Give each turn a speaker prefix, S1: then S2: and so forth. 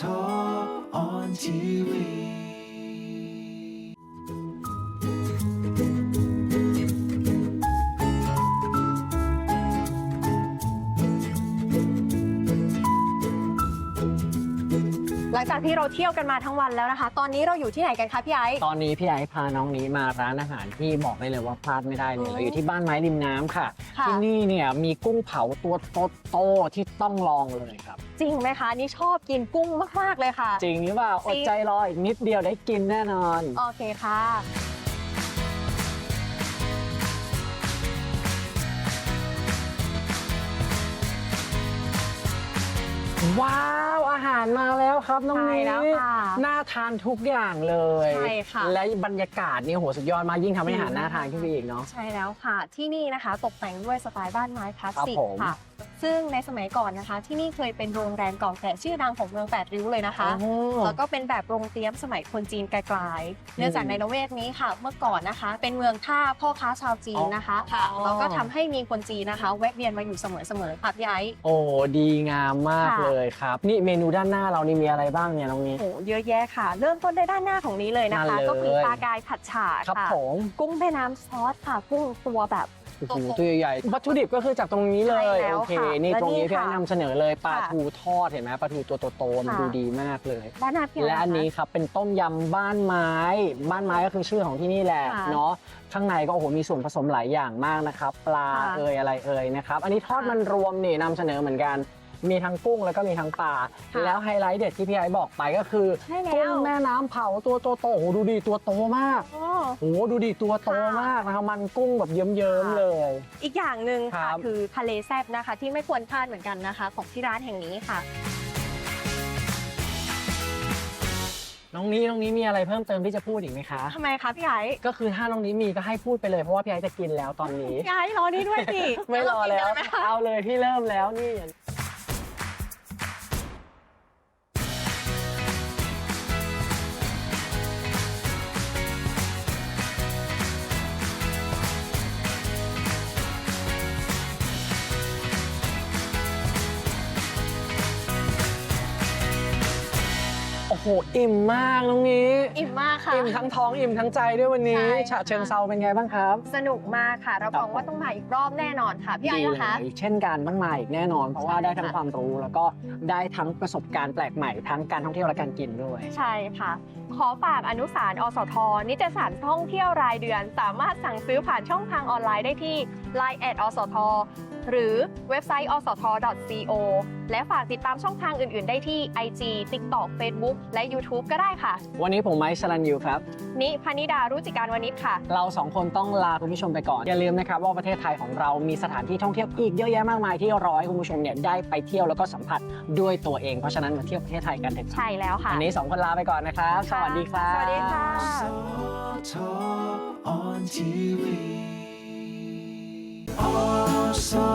S1: Talk on TV.
S2: หลังจากที่เราเที่ยวกันมาทั้งวันแล้วนะคะ ตอนนี้เราอยู่ที่ไหนกันคะพี่ไอซ์
S3: ตอนนี้พี่ไอ้พาน้องนี้มาร้านอาหารที่บอกได้เลยว่าพลาดไม่ได้เลย
S2: อืม
S3: เราอยู่ที่บ้านไม้ริมน้ำค่ะ
S2: ค่ะ
S3: ที่นี่เนี่ยมีกุ้งเผาตัวโตๆที่ต้องลองเลยครับ
S2: จริงไหมคะ นี่ชอบกินกุ้งมาก ๆ เลยค่ะ
S3: จริงหรือเปล่า
S2: จริ
S3: องดใจรออีกนิดเดียวได้กินแน่นอน
S2: โอเคค่ะ
S3: ว้าวอาหารมาแล้วครับน้อง
S2: ใช่
S3: นี้
S2: แล้วค่ะ
S3: น่าทานทุกอย่างเลย
S2: ใช่ค่ะ
S3: และบรรยากาศนี่โหสุดยอดมากยิ่งทำให้อาหารน่าทานขึ้นไปอีกเนาะ
S2: ใช่แล้วค่ะ ที่นี่นะคะ ตกแต่งด้วยสไตล์บ้านไม้คลาสสิก
S3: ครับผม
S2: ค่ะ ซึ่งในสมัยก่อนนะคะ ที่นี่เคยเป็นโรงแรมเก่าแก่ชื่อดังของเมืองแปดริ้วเลยนะคะ
S3: โอ้
S2: แล้วก็เป็นแบบโรงเตรียมสมัยคนจีนไกลๆ เนื่องจากในละเวกนี้ค่ะ เมื่อก่อนนะคะ เป็นเมืองท่าพ่อค้าชาวจีนนะคะ
S3: อ๋อ
S2: แล้วก็ทำให้มีคนจีนนะคะ แวะเวียนมาอยู่เสมอๆค่ะพี่ไอซ์
S3: โอ้ดีงามมาก
S2: ค่ะ
S3: เลยครับ นี่เมนูด้านหน้าเรานี่มีอะไรบ้างเนี่ยน้องนี้
S2: โอ้โหเยอะแยะค่ะ เริ่มต้นได้ด้านหน้าของนี้เลยนะคะ
S3: นั่นเลย
S2: ก็คือปลากายผัดฉ่า
S3: ครับ
S2: ค่ะ
S3: ผม
S2: กุ้งแม่น้ำซอสค่ะกุ้งตัวแบบ
S3: โอ้โหตัวใหญ่ๆวัตถุดิบก็คือจากตรงนี้เล
S2: ใช่
S3: ย
S2: แล้ว
S3: โอเค
S2: ค่ะ
S3: นี่
S2: และ
S3: ตรงนี้
S2: นี่
S3: พี่
S2: ค่ะ
S3: ไอ้นำเสนอเลยปลา
S2: ค่ะ
S3: ทูทอดเห็นไหมปลาทูตัวโตๆมัน
S2: ค่ะ
S3: ดูดีมากเลย
S2: ด้านหน้าพี่ไซ์
S3: และอันนี้
S2: ค
S3: ครับเป็นต้มยำบ้านไม้ บ้านไม้ก็คือชื่อของที่นี่แหละ
S2: ค่ะ
S3: เนาะข้างในก็โอ้โหมีส่วนผสมหลายอย่างมากนะครับ ปลา
S2: ค่ะ
S3: เอ่ยอะไรเอ่ยนะครับ อันนี้ทอด
S2: ค่ะ
S3: มันรวมนี่นำเสนอเหมือนกัน มีทั้งกุ้งแล้วก็มีทั้งปลา
S2: ค่ะ
S3: แล้วไฮไลท์เด็ดที่พี่ไอ้บอกไปก็คือ
S2: ใช่แล้ว
S3: กุ้งแม่น้ำเผาตัวโตๆโอ้โหดูดีตัวโตมาก
S2: อ๋อ
S3: โอ้โหดูดิตัวโต
S2: ค่ะ
S3: มากนะครับมันกุ้งแบบเยิ้ม
S2: ค่ะ
S3: ๆเลย
S2: อีกอย่างหนึ่งค่ะ
S3: ครับ
S2: คือทะเลแซ่บนะคะ ที่ไม่ควรพลาดเหมือนกันนะคะ ของที่ร้านแห่งนี้ค่ะ
S3: น้องนี้น้องนี้มีอะไรเพิ่มเติมที่จะพูดอีกไหมคะ
S2: ทำไมคะพี่ไอซ์
S3: ก็คือถ้าน้องนี้มีก็ให้พูดไปเลยเพราะว่าพี่ไอ้จะกินแล้วตอนนี้
S2: พี่ไอซ์รอนี่ด้วยสิ
S3: ไม่รอแล้ว
S2: เากินกันไหมคะ
S3: เอาเลยพี่เริ่มแล้วนี่ โอ้โหอิ่มมากน้องนี้
S2: อิ่มมากค่ะ
S3: อิ่มทั้งท้องอิ่มทั้งใจด้วยวันนี้
S2: ใช่ค่ะ
S3: ฉะเชิงเซาเป็นไงบ้างครับ
S2: สนุกมากค่ะรับรองว่าต้องมาอีกรอบแน่นอนค่ะ พี่ไอซ์นะคะ
S3: ดีเลยเช่นกันต้องมาอีกแน่นอน เพราะว่า
S2: ใช่
S3: ได้ทั้ง
S2: ค่ะ
S3: ความรู้แล้วก็ได้ทั้งประสบการณ์แปลกใหม่ทั้งการท่องเที่ยวและการกินด้วย
S2: ใช่ค่ะ ขอฝากอนุสารณ์อสท นิตยสารท่องเที่ยวรายเดือน สามารถสั่งซื้อผ่านช่องทางออนไลน์ได้ที่ Line แอดอสท หรือเว็บไซต์อสท .co และฝากติดตามช่องทางอื่น ๆ ได้ที่ IG TikTok Facebook และ YouTube ก็ได้ค่ะ
S3: วันนี้ผมไมค์สลันยูครับ
S2: นิพนิดารุจิการวณิชค่ะ
S3: เราสองคนต้องลาคุณผู้ชมไปก่อน อย่าลืมนะครับว่าประเทศไทยของเรามีสถานที่ท่องเที่ยวอีกเยอะแยะมากมายที่รอให้คุณผู้ชมเนี่ยได้ไปเที่ยวแล้วก็สัมผัสด้วยตัวเอง เพราะฉะนั้นมาเที่ยวประเทศไทยกันเถอะ
S2: ใช่แล้วค่ะ
S3: วันนี้สองคนลาไปก่อนนะครับ สวัสดีครับ
S2: สวัสดีค่ะ
S1: Talk on TV. Also